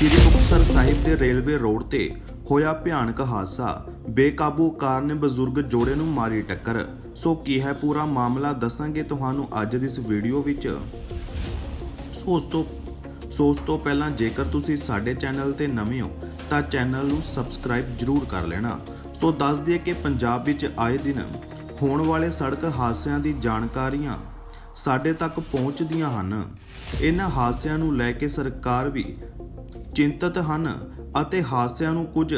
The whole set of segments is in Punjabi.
ਸ੍ਰੀ ਮੁਕਤਸਰ ਸਾਹਿਬ ਦੇ ਰੇਲਵੇ ਰੋਡ ਤੇ ਹੋਇਆ ਭਿਆਨਕ ਹਾਦਸਾ। ਬੇਕਾਬੂ ਕਾਰ ਨੇ ਬਜ਼ੁਰਗ ਜੋੜੇ ਨੂੰ ਮਾਰੀ ਟੱਕਰ। ਸੋ ਕੀ ਹੈ ਪੂਰਾ ਮਾਮਲਾ ਦੱਸਾਂਗੇ ਤੁਹਾਨੂੰ ਅੱਜ ਦੀ ਇਸ ਵੀਡੀਓ ਵਿੱਚ। ਸੋ ਉਸ ਤੋਂ ਸੋ ਉਸ ਤੋਂ ਪਹਿਲਾਂ ਜੇਕਰ ਤੁਸੀਂ ਸਾਡੇ ਚੈਨਲ ਤੇ ਨਵੇਂ ਹੋ, ਤਾਂ ਚੈਨਲ ਨੂੰ ਸਬਸਕ੍ਰਾਈਬ ਜਰੂਰ ਕਰ ਲੈਣਾ। ਸੋ ਦੱਸ ਦਈਏ ਕਿ ਪੰਜਾਬ ਵਿੱਚ ਆਏ ਦਿਨ ਹੋਣ ਵਾਲੇ ਸੜਕ ਹਾਦਸਿਆਂ ਦੀ ਜਾਣਕਾਰੀਆਂ ਸਾਡੇ ਤੱਕ ਪਹੁੰਚਦੀਆਂ ਹਨ। ਇਹਨਾਂ ਹਾਦਸਿਆਂ ਨੂੰ ਲੈ ਕੇ ਸਰਕਾਰ ਵੀ ਚਿੰਤਤ ਹਨ ਅਤੇ ਹਾਦਸਿਆਂ ਨੂੰ ਕੁਝ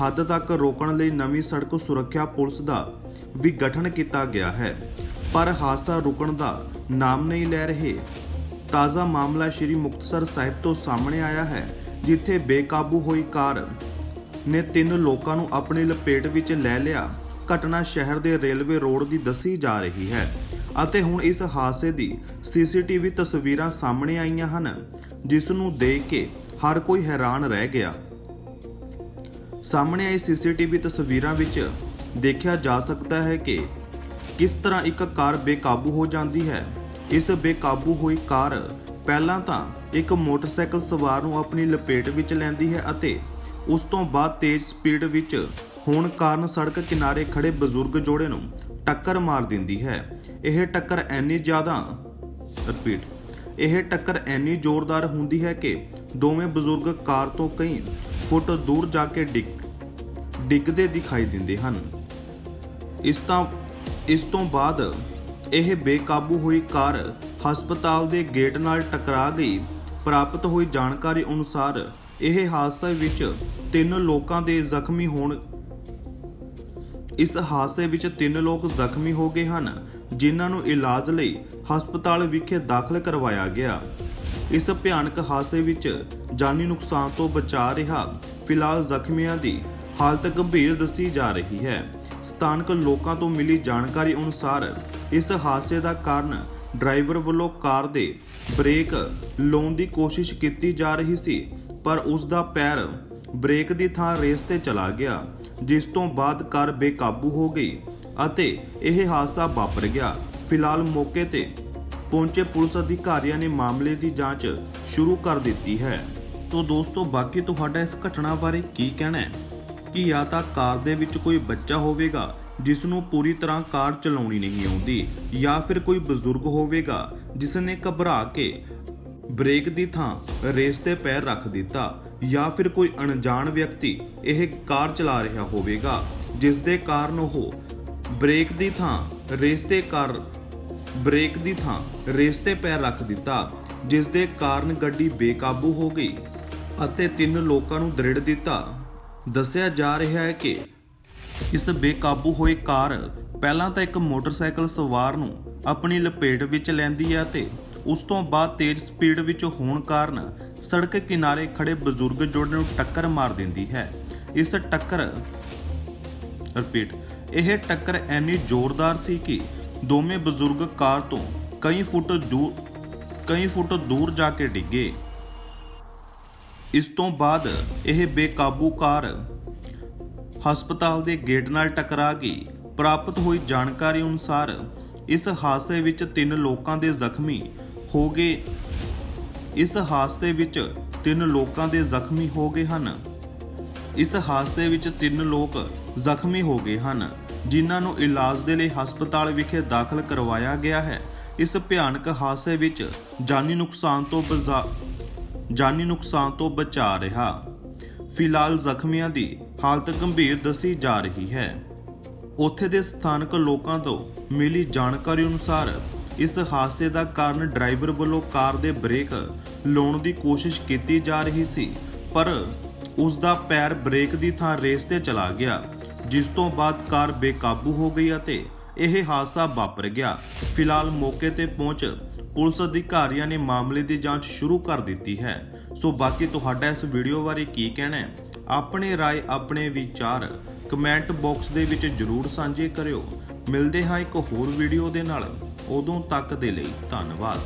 ਹੱਦ ਤੱਕ ਰੋਕਣ ਲਈ ਨਵੀਂ ਸੜਕ ਸੁਰੱਖਿਆ ਪੁਲਿਸ ਦਾ ਵੀ ਗਠਨ ਕੀਤਾ ਗਿਆ ਹੈ। ਪਰ ਹਾਦਸਾ ਰੁਕਣ ਦਾ ਨਾਮ ਨਹੀਂ ਲੈ ਰਹੇ। ਤਾਜ਼ਾ ਮਾਮਲਾ ਸ਼੍ਰੀ ਮੁਕਤਸਰ ਸਾਹਿਬ ਤੋਂ ਸਾਹਮਣੇ ਆਇਆ ਹੈ, ਜਿੱਥੇ ਬੇਕਾਬੂ ਹੋਈ ਕਾਰ ਨੇ ਤਿੰਨ ਲੋਕਾਂ ਨੂੰ ਆਪਣੀ ਲਪੇਟ ਵਿੱਚ ਲੈ ਲਿਆ। ਘਟਨਾ ਸ਼ਹਿਰ ਦੇ ਰੇਲਵੇ ਰੋਡ ਦੀ ਦੱਸੀ ਜਾ ਰਹੀ ਹੈ ਅਤੇ ਹੁਣ ਇਸ ਹਾਦਸੇ ਦੀ ਸੀਸੀਟੀਵੀ ਤਸਵੀਰਾਂ ਸਾਹਮਣੇ ਆਈਆਂ ਹਨ, ਜਿਸ ਨੂੰ ਦੇਖ ਕੇ ਹਰ ਕੋਈ ਹੈਰਾਨ ਰਹਿ ਗਿਆ। ਸਾਹਮਣੇ ਆਈ ਸੀਸੀਟੀਵੀ ਤਸਵੀਰਾਂ ਵਿੱਚ ਦੇਖਿਆ ਜਾ ਸਕਦਾ ਹੈ ਕਿ ਕਿਸ ਤਰ੍ਹਾਂ ਇੱਕ ਕਾਰ ਬੇਕਾਬੂ ਹੋ ਜਾਂਦੀ ਹੈ। ਇਸ ਬੇਕਾਬੂ ਹੋਈ ਕਾਰ ਪਹਿਲਾਂ ਤਾਂ ਇੱਕ ਮੋਟਰਸਾਈਕਲ ਸਵਾਰ ਨੂੰ ਆਪਣੀ ਲਪੇਟ ਵਿੱਚ ਲੈਂਦੀ ਹੈ ਅਤੇ ਉਸ ਤੋਂ ਬਾਅਦ ਤੇਜ਼ ਸਪੀਡ ਵਿੱਚ ਹੋਣ ਕਾਰਨ ਸੜਕ ਕਿਨਾਰੇ ਖੜੇ ਬਜ਼ੁਰਗ ਜੋੜੇ ਨੂੰ ਟੱਕਰ ਮਾਰ ਦਿੰਦੀ ਹੈ। ਇਹ ਟੱਕਰ ਐਨੀ ਜ਼ਿਆਦਾ ਰਿਪੀਟ ਇਹ ਟੱਕਰ ਐਨੀ ਜ਼ੋਰਦਾਰ ਹੁੰਦੀ ਹੈ ਕਿ ਦੋਵੇਂ ਬਜ਼ੁਰਗ ਕਾਰ ਤੋਂ ਕਈ ਫੁੱਟ ਦੂਰ ਜਾ ਕੇ ਡਿੱਗ, ਡਿੱਗਦੇ ਦਿਖਾਈ ਦਿੰਦੇ ਹਨ। ਇਸ ਤਾਂ, ਇਸ ਤੋਂ ਬਾਅਦ ਇਹ ਬੇਕਾਬੂ ਹੋਈ ਕਾਰ ਹਸਪਤਾਲ ਦੇ ਗੇਟ ਨਾਲ ਟਕਰਾ ਗਈ। ਪ੍ਰਾਪਤ ਹੋਈ ਜਾਣਕਾਰੀ ਅਨੁਸਾਰ ਇਹ ਹਾਦਸੇ ਵਿੱਚ ਤਿੰਨ ਲੋਕਾਂ ਦੇ ਜ਼ਖਮੀ ਹੋਣ, ਇਸ ਹਾਦਸੇ ਵਿੱਚ ਤਿੰਨ ਲੋਕ ਜ਼ਖਮੀ ਹੋ ਗਏ ਹਨ। ਜਿਨ੍ਹਾਂ ਨੂੰ ਇਲਾਜ ਲਈ ਹਸਪਤਾਲ ਵਿਖੇ ਦਾਖਲ ਕਰਵਾਇਆ ਗਿਆ। ਇਸ ਭਿਆਨਕ ਹਾਦਸੇ ਵਿੱਚ ਜਾਨੀ ਨੁਕਸਾਨ ਤੋਂ ਬਚਾ ਰਿਹਾ ਫਿਲਹਾਲ ਜ਼ਖਮੀਆਂ ਦੀ ਹਾਲਤ ਗੰਭੀਰ ਦੱਸੀ ਜਾ ਰਹੀ ਹੈ। ਸਥਾਨਕ ਲੋਕਾਂ ਤੋਂ ਮਿਲੀ ਜਾਣਕਾਰੀ ਅਨੁਸਾਰ ਇਸ ਹਾਦਸੇ ਦਾ ਕਾਰਨ ਡਰਾਈਵਰ ਵੱਲੋਂ ਕਾਰ ਦੇ ਬ੍ਰੇਕ ਲਾਉਣ ਦੀ ਕੋਸ਼ਿਸ਼ ਕੀਤੀ ਜਾ ਰਹੀ ਸੀ, ਪਰ ਉਸ ਦਾ ਪੈਰ ਬ੍ਰੇਕ ਦੀ ਥਾਂ ਰੇਸ ਤੇ ਚਲਾ ਗਿਆ, ਜਿਸ ਤੋਂ ਬਾਅਦ ਕਾਰ ਬੇਕਾਬੂ ਹੋ ਗਈ। ਅਤੇ ਇਹ ਹਾਦਸਾ ਵਾਪਰ ਗਿਆ। ਫਿਲਹਾਲ ਮੌਕੇ ਤੇ ਪਹੁੰਚੇ ਪੁਲਿਸ ਅਧਿਕਾਰੀਆਂ ਨੇ ਮਾਮਲੇ ਦੀ ਜਾਂਚ ਸ਼ੁਰੂ ਕਰ ਦਿੱਤੀ ਹੈ। ਤੋਂ ਦੋਸਤੋ, ਬਾਕੀ ਤੁਹਾਡਾ ਇਸ ਘਟਨਾ ਬਾਰੇ ਕੀ ਕਹਿਣਾ ਹੈ? ਕਿ ਜਾਂ ਤਾਂ ਕਾਰ ਦੇ ਵਿੱਚ ਕੋਈ ਬੱਚਾ ਹੋਵੇਗਾ ਜਿਸ ਨੂੰ ਪੂਰੀ ਤਰ੍ਹਾਂ ਕਾਰ ਚਲਾਉਣੀ ਨਹੀਂ ਆਉਂਦੀ, ਜਾਂ ਫਿਰ ਕੋਈ ਬਜ਼ੁਰਗ ਹੋਵੇਗਾ ਜਿਸ ਨੇ ਘਬਰਾ ਕੇ ਬ੍ਰੇਕ ਦੀ ਥਾਂ ਰੇਸ ਤੇ ਪੈਰ ਰੱਖ ਦਿੱਤਾ, ਜਾਂ ਫਿਰ ਕੋਈ ਅਣਜਾਣ ਵਿਅਕਤੀ ਇਹ ਕਾਰ ਚਲਾ ਰਿਹਾ ਹੋਵੇਗਾ ਜਿਸ ਦੇ ਕਾਰਨ ਉਹ ਬ੍ਰੇਕ ਦੀ ਥਾਂ ਰੇਸ ਤੇ ਕਾਰ, ਬ੍ਰੇਕ ਦੀ ਥਾਂ ਰੇਸ ਤੇ ਪੈਰ ਰੱਖ ਦਿੱਤਾ ਜਿਸ ਦੇ ਕਾਰਨ ਗੱਡੀ ਬੇਕਾਬੂ ਹੋ ਗਈ ਅਤੇ ਤਿੰਨ ਲੋਕਾਂ ਨੂੰ ਦ੍ਰਿੜ ਦਿੱਤਾ। ਦੱਸਿਆ ਜਾ ਰਿਹਾ ਹੈ ਕਿ ਇਸ ਬੇਕਾਬੂ ਹੋਈ ਕਾਰ ਪਹਿਲਾਂ ਤਾਂ ਇੱਕ ਮੋਟਰਸਾਈਕਲ ਸਵਾਰ ਨੂੰ ਆਪਣੀ ਲਪੇਟ ਵਿੱਚ ਲੈਂਦੀ ਹੈ ਤੇ ਉਸ ਤੋਂ ਬਾਅਦ ਤੇਜ਼ ਸਪੀਡ ਵਿੱਚ ਹੋਣ ਕਾਰਨ ਸੜਕ ਕਿਨਾਰੇ ਖੜੇ ਬਜ਼ੁਰਗ ਜੋੜੇ ਨੂੰ ਟੱਕਰ ਮਾਰ ਦਿੰਦੀ ਹੈ। ਇਸ ਟੱਕਰ ਰਿਪੀਟ ਇਹ ਟੱਕਰ ਐਨੀ ਜ਼ੋਰਦਾਰ ਸੀ ਕਿ ਦੋਵੇਂ ਬਜ਼ੁਰਗ ਕਾਰ ਤੋਂ ਕਈ ਫੁੱਟ ਦੂਰ, ਕਈ ਫੁੱਟ ਦੂਰ ਜਾ ਕੇ ਡਿੱਗੇ। ਇਸ ਤੋਂ ਬਾਅਦ ਇਹ ਬੇਕਾਬੂ ਕਾਰ ਹਸਪਤਾਲ ਦੇ ਗੇਟ ਨਾਲ ਟਕਰਾ ਗਈ। ਪ੍ਰਾਪਤ ਹੋਈ ਜਾਣਕਾਰੀ ਅਨੁਸਾਰ ਇਸ ਹਾਦਸੇ ਵਿੱਚ ਤਿੰਨ ਲੋਕਾਂ ਦੇ ਜ਼ਖਮੀ ਹੋ ਗਏ। ਇਸ ਹਾਦਸੇ ਵਿੱਚ ਤਿੰਨ ਲੋਕਾਂ ਦੇ ਜ਼ਖਮੀ ਹੋ ਗਏ ਹਨ। ਇਸ ਹਾਦਸੇ ਵਿੱਚ ਤਿੰਨ ਲੋਕ ਜ਼ਖਮੀ ਹੋ ਗਏ ਹਨ, ਜਿਨ੍ਹਾਂ ਨੂੰ ਇਲਾਜ ਦੇ ਲਈ ਹਸਪਤਾਲ ਵਿਖੇ ਦਾਖਲ ਕਰਵਾਇਆ ਗਿਆ ਹੈ। ਇਸ ਭਿਆਨਕ ਹਾਦਸੇ ਵਿੱਚ ਜਾਨੀ ਨੁਕਸਾਨ ਤੋਂ ਬਜ਼ਾ ਜਾਨੀ ਨੁਕਸਾਨ ਤੋਂ ਬਚਾ ਰਿਹਾ। ਫਿਲਹਾਲ ਜ਼ਖਮੀਆਂ ਦੀ ਹਾਲਤ ਗੰਭੀਰ ਦੱਸੀ ਜਾ ਰਹੀ ਹੈ। ਉੱਥੇ ਦੇ ਸਥਾਨਕ ਲੋਕਾਂ ਤੋਂ ਮਿਲੀ ਜਾਣਕਾਰੀ ਅਨੁਸਾਰ ਇਸ ਹਾਦਸੇ ਦਾ ਕਾਰਨ ਡਰਾਈਵਰ ਵੱਲੋਂ ਕਾਰ ਦੇ ਬ੍ਰੇਕ ਲਾਉਣ ਦੀ ਕੋਸ਼ਿਸ਼ ਕੀਤੀ ਜਾ ਰਹੀ ਸੀ, ਪਰ ਉਸ ਦਾ ਪੈਰ ਬ੍ਰੇਕ ਦੀ ਥਾਂ ਰੇਸ ਤੇ ਚਲਾ ਗਿਆ, ਜਿਸ ਤੋਂ ਬਾਅਦ ਕਾਰ ਬੇਕਾਬੂ ਹੋ ਗਈ ਅਤੇ ਇਹ ਹਾਦਸਾ ਵਾਪਰ ਗਿਆ। ਫਿਲਹਾਲ ਮੌਕੇ ਤੇ ਪਹੁੰਚ ਪੁਲਿਸ ਅਧਿਕਾਰੀਆਂ ਨੇ ਮਾਮਲੇ ਦੀ ਜਾਂਚ ਸ਼ੁਰੂ ਕਰ ਦਿੱਤੀ ਹੈ। ਸੋ ਬਾਕੀ ਤੁਹਾਡਾ ਇਸ ਵੀਡੀਓ ਬਾਰੇ ਕੀ ਕਹਿਣਾ ਹੈ? ਆਪਣੇ ਰਾਏ, ਆਪਣੇ ਵਿਚਾਰ ਕਮੈਂਟ ਬਾਕਸ ਦੇ ਵਿੱਚ ਜਰੂਰ ਸਾਂਝੇ ਕਰਿਓ। ਮਿਲਦੇ ਹਾਂ ਇੱਕ ਹੋਰ ਵੀਡੀਓ ਦੇ ਨਾਲ। ਉਦੋਂ ਤੱਕ ਦੇ ਲਈ ਧੰਨਵਾਦ।